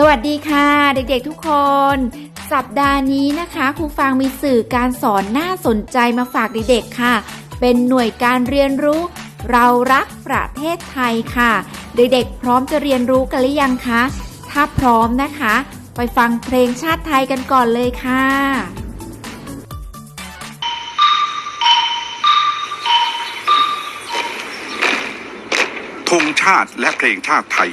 สวัสดีค่ะ เด็กๆทุกคน สัปดาห์นี้นะคะครูฟางมีสื่อการสอนน่าสนใจมาฝากเด็กๆค่ะ เป็นหน่วยการเรียนรู้ เรารักประเทศไทยค่ะ เด็กๆพร้อมจะเรียนรู้กันหรือยังคะ ถ้าพร้อมนะคะ ไปฟังเพลงชาติไทยกันก่อนเลยค่ะธงชาติและเพลงชาติไทย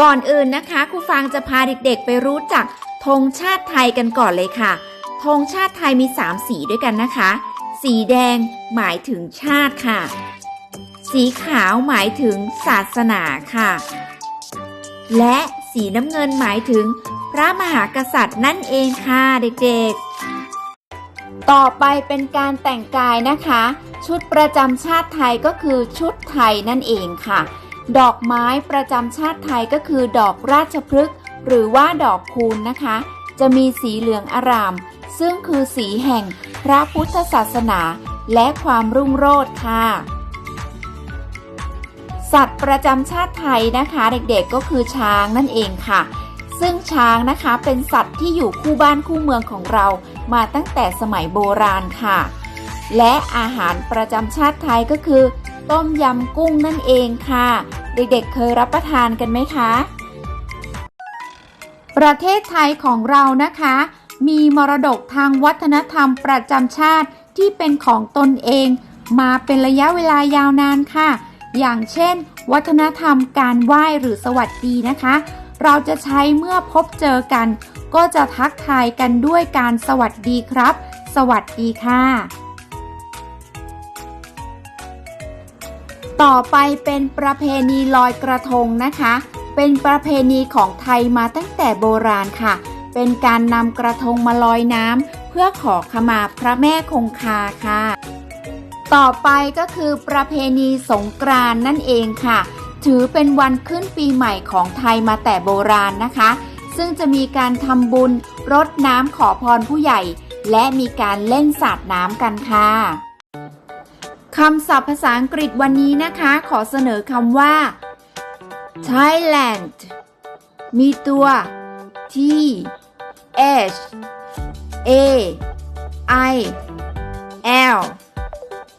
ก่อนอื่นนะคะครูฟางจะพาเด็กๆ ไปรู้จักธงชาติไทยกันก่อนเลยค่ะธงชาติไทยมี 3 สีด้วยกันนะคะ สีแดงหมายถึงชาติค่ะ สีขาวหมายถึงศาสนาค่ะ และสีน้ำเงินหมายถึงพระมหากษัตริย์นั่นเองค่ะเด็กๆ ต่อไปเป็นการแต่งกายนะคะ ชุดประจำชาติไทยก็คือชุดไทยนั่นเองค่ะ ดอกไม้ประจำชาติไทยก็คือดอกราชพฤกษ์หรือว่าดอกคูณนะคะ จะมีสีเหลืองอาราม ซึ่งคือสีแห่งพระพุทธศาสนา และความรุ่งโรจน์ค่ะ สัตว์ประจำชาติไทยนะคะ เด็กๆก็คือช้างนั่นเองค่ะ ซึ่งช้างนะคะเป็นสัตว์ที่อยู่คู่บ้านคู่เมืองของเรามาตั้งแต่สมัยโบราณค่ะ และอาหารประจำชาติไทยก็คือ ต้มยำกุ้งนั่นเองค่ะ เด็กๆเคยรับประทานกันไหมคะ ประเทศไทยของเรานะคะ มีมรดกทางวัฒนธรรมประจำชาติที่เป็นของตนเอง มาเป็นระยะเวลายาวนานค่ะ อย่างเช่น วัฒนธรรมการไหว้หรือสวัสดีนะคะ เราจะใช้เมื่อพบเจอกัน ก็จะทักทายกันด้วยการสวัสดีครับ สวัสดีค่ะ ต่อไปเป็นประเพณีลอยกระทงนะคะ เป็นประเพณีของไทยมาตั้งแต่โบราณค่ะ เป็นการนำกระทงมาลอยน้ำเพื่อขอขมาพระแม่คงคาค่ะ ต่อไปก็คือประเพณีสงกรานต์นั่นเองค่ะ ถือเป็นวันขึ้นปีใหม่ของไทยมาแต่โบราณนะคะ ซึ่งจะมีการทำบุญรดน้ำขอพรผู้ใหญ่ และมีการเล่นสาดน้ำกันค่ะ คำศัพท์ภาษาอังกฤษวันนี้นะคะ ขอเสนอคำว่า Thailand มีตัว T H A I L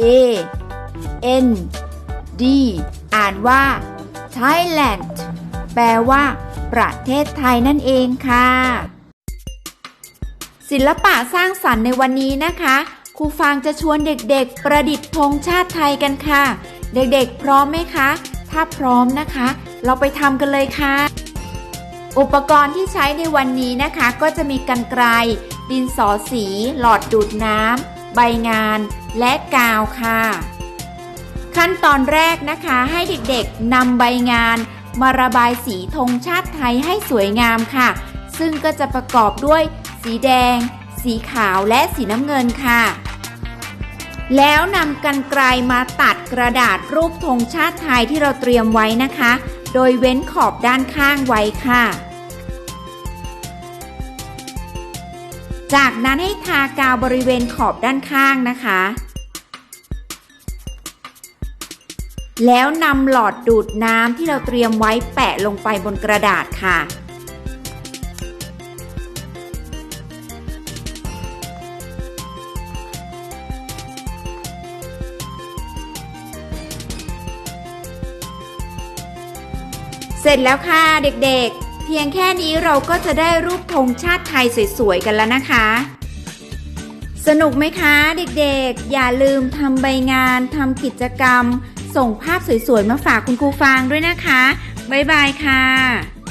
A N D อ่านว่า Thailand แปลว่า ประเทศไทยนั่นเองค่ะ ศิลปะสร้างสรรค์ในวันนี้นะคะ ครูฟางจะชวนเด็กๆ ประดิษฐ์ธงชาติไทยกันค่ะ เด็กๆ พร้อมไหมคะ ถ้าพร้อมนะคะ เราไปทำกันเลยค่ะ อุปกรณ์ที่ใช้ในวันนี้นะคะ ก็จะมีกันไกรดินสอสี หลอดดูดน้ำใบงาน และกาวค่ะ ขั้นตอนแรกนะคะให้เด็กๆนำใบงาน มาระบายสีธงชาติไทยให้สวยงามค่ะ ซึ่งก็จะประกอบด้วย สีแดง สีขาวและสีน้ำเงินค่ะ แล้วนำกันไกลมาตัดกระดาษรูปธงชาติไทยที่เราเตรียมไว้นะคะ โดยเว้นขอบด้านข้างไว้ค่ะ จากนั้นให้ทากาวบริเวณขอบด้านข้างนะคะแล้วนำหลอดดูดน้ำที่เราเตรียมไว้แปะลงไปบนกระดาษค่ะ เสร็จแล้วค่ะเด็กๆ เพียงแค่นี้เราก็จะได้รูปธงชาติไทยสวยๆกันแล้วนะคะ สนุกไหมคะเด็กๆ อย่าลืมทำใบงานทำกิจกรรม ส่งภาพสวยๆ มาฝากคุณครูฟางด้วยนะคะ บ๊ายบายค่ะ